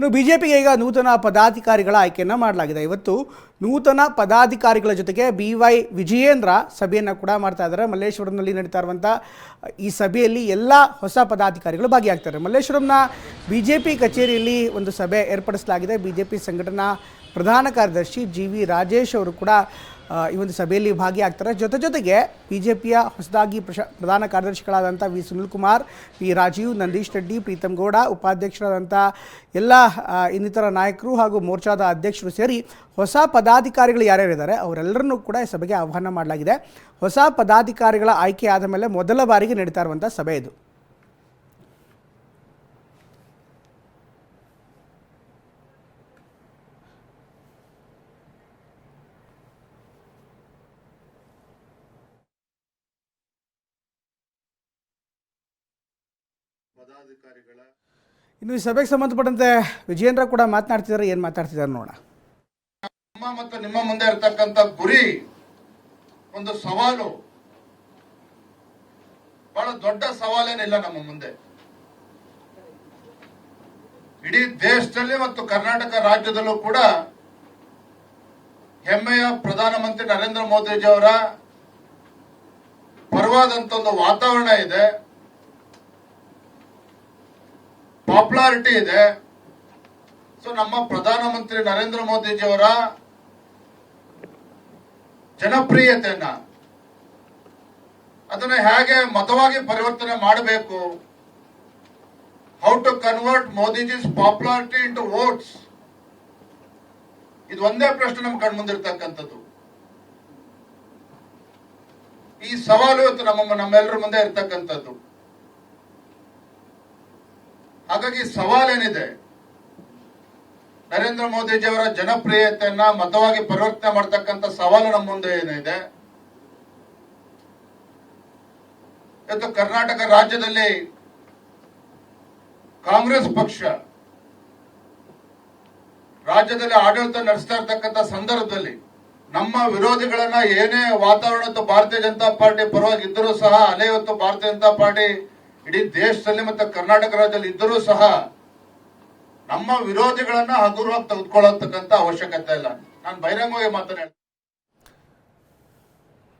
ಇನ್ನು B J ಪಿಗೆ ಈಗ ನೂತನ ಪದಾಧಿಕಾರಿಗಳ ಆಯ್ಕೆಯನ್ನು ಮಾಡಲಾಗಿದೆ. ಇವತ್ತು ನೂತನ ಪದಾಧಿಕಾರಿಗಳ ಜೊತೆಗೆ ಬಿ ವೈ ವಿಜಯೇಂದ್ರ ಸಭೆಯನ್ನು ಕೂಡ ಮಾಡ್ತಾ ಇದ್ದಾರೆ. ಮಲ್ಲೇಶ್ವರಂನಲ್ಲಿ ನಡೀತಾ ಇರುವಂಥ ಈ ಸಭೆಯಲ್ಲಿ ಎಲ್ಲ ಹೊಸ ಪದಾಧಿಕಾರಿಗಳು ಭಾಗಿಯಾಗ್ತಾರೆ. ಮಲ್ಲೇಶ್ವರಂನ ಬಿ ಜೆ ಪಿ ಕಚೇರಿಯಲ್ಲಿ ಒಂದು ಸಭೆ ಏರ್ಪಡಿಸಲಾಗಿದೆ. ಬಿ ಜೆ ಪಿ ಸಂಘಟನಾ ಪ್ರಧಾನ ಕಾರ್ಯದರ್ಶಿ ಜಿ ವಿ ರಾಜೇಶ್ ಅವರು ಕೂಡ ಈ ಒಂದು ಸಭೆಯಲ್ಲಿ ಭಾಗಿಯಾಗ್ತಾರೆ. ಜೊತೆ ಜೊತೆಗೆ ಬಿ ಜೆ ಪಿಯ ಹೊಸದಾಗಿ ಪ್ರಶ, ಪ್ರಧಾನ ಕಾರ್ಯದರ್ಶಿಗಳಾದಂಥ ವಿ. ಸುನಿಲ್ ಕುಮಾರ್ ಪಿ. ರಾಜೀವ್, ನಂದೀಶ್ ರೆಡ್ಡಿ ಪ್ರೀತಮ್ ಗೌಡ, ಉಪಾಧ್ಯಕ್ಷರಾದಂಥ ಎಲ್ಲ ಇನ್ನಿತರ ನಾಯಕರು ಹಾಗೂ ಮೋರ್ಚಾದ ಅಧ್ಯಕ್ಷರು ಸೇರಿ ಹೊಸ ಪದಾಧಿಕಾರಿಗಳು ಯಾರ್ಯಾರಿದ್ದಾರೆ ಅವರೆಲ್ಲರನ್ನೂ ಕೂಡ ಈ ಸಭೆಗೆ ಆಹ್ವಾನ ಮಾಡಲಾಗಿದೆ. ಹೊಸ ಪದಾಧಿಕಾರಿಗಳ ಆಯ್ಕೆ ಆದ ಮೇಲೆ ಮೊದಲ ಬಾರಿಗೆ ನಡೀತಾ ಇರುವಂಥ ಸಭೆ ಇದು. ಪದಾಧಿಕಾರಿಗಳ ಇನ್ನು ಈ ಸಭೆಗೆ ಸಂಬಂಧಪಟ್ಟಂತೆ ವಿಜಯೇಂದ್ರ ಕೂಡ ಮಾತನಾಡ್ತಿದ್ದಾರೆ. ಏನು ಮಾತಾಡ್ತಿದ್ದಾರೆ ನೋಡ ನಮ್ಮ ಮತ್ತು ನಿಮ್ಮ ಮುಂದೆ ಇರತಕ್ಕಂತ ಗುರಿ ಒಂದು ಸವಾಲು ಬಹಳ ದೊಡ್ಡ ಸವಾಲೇನಿಲ್ಲ ನಮ್ಮ ಮುಂದೆ. ಇಡೀ ದೇಶದಲ್ಲಿ ಮತ್ತು ಕರ್ನಾಟಕ ರಾಜ್ಯದಲ್ಲೂ ಕೂಡ ಹೆಮ್ಮೆಯ ಪ್ರಧಾನಮಂತ್ರಿ ನರೇಂದ್ರ ಮೋದಿಜಿ ಅವರ ಪರವಾದಂತ ಒಂದು ವಾತಾವರಣ ಇದೆ. ಪಾಪ್ಯುಲಾರಿಟಿ ಇದೆ. ಸೊ ನಮ್ಮ ಪ್ರಧಾನಮಂತ್ರಿ ನರೇಂದ್ರ ಮೋದಿಜಿ ಅವರ ಜನಪ್ರಿಯತೆಯನ್ನ, ಅದನ್ನ ಹೇಗೆ ಮತವಾಗಿ ಪರಿವರ್ತನೆ ಮಾಡಬೇಕು how to convert Modiji's popularity into votes ಇದು ಒಂದೇ ಪ್ರಶ್ನೆ ನಮ್ಮ ಕಣ್ಮುಂದಿರ್ತಕ್ಕಂಥದ್ದು ಈ ಸವಾಲು ಇವತ್ತು ನಮ್ಮ ನಮ್ಮೆಲ್ಲರ ಮುಂದೆ ಇರ್ತಕ್ಕಂಥದ್ದು. ಹಾಗಾಗಿ ಸವಾಲೇನಿದೆ, ನರೇಂದ್ರ ಮೋದಿಜಿ ಅವರ ಜನಪ್ರಿಯತೆಯನ್ನ ಮತವಾಗಿ ಪರಿವರ್ತನೆ ಮಾಡತಕ್ಕಂತ ಸವಾಲು ನಮ್ಮ ಮುಂದೆ ಏನಿದೆ? ಇವತ್ತು ಕರ್ನಾಟಕ ರಾಜ್ಯದಲ್ಲಿ ಕಾಂಗ್ರೆಸ್ ಪಕ್ಷ ರಾಜ್ಯದಲ್ಲಿ ಆಡಳಿತ ನಡೆಸ್ತಾ ಇರತಕ್ಕಂತ ಸಂದರ್ಭದಲ್ಲಿ ನಮ್ಮ ವಿರೋಧಿಗಳನ್ನ ಏನೇ ವಾತಾವರಣ ಭಾರತೀಯ ಜನತಾ ಪಾರ್ಟಿ ಪರವಾಗಿ ಇದ್ದರೂ ಸಹ ಅಲೆ ಭಾರತೀಯ ಜನತಾ ಪಾರ್ಟಿ ಇಡೀ ದೇಶದಲ್ಲಿ ಮತ್ತೆ ಕರ್ನಾಟಕ ರಾಜ್ಯದಲ್ಲಿ ಇದ್ದರೂ ಸಹ ನಮ್ಮ ವಿರೋಧಿಗಳನ್ನ ಹಗುರವಾಗಿ ತೆಗೆದುಕೊಳ್ಳತಕ್ಕಂತ ಅವಶ್ಯಕತೆ ಇಲ್ಲ. ನಾನು ಬಹಿರಂಗವಾಗಿ ಮಾತನಾಡ್ತೀನಿ.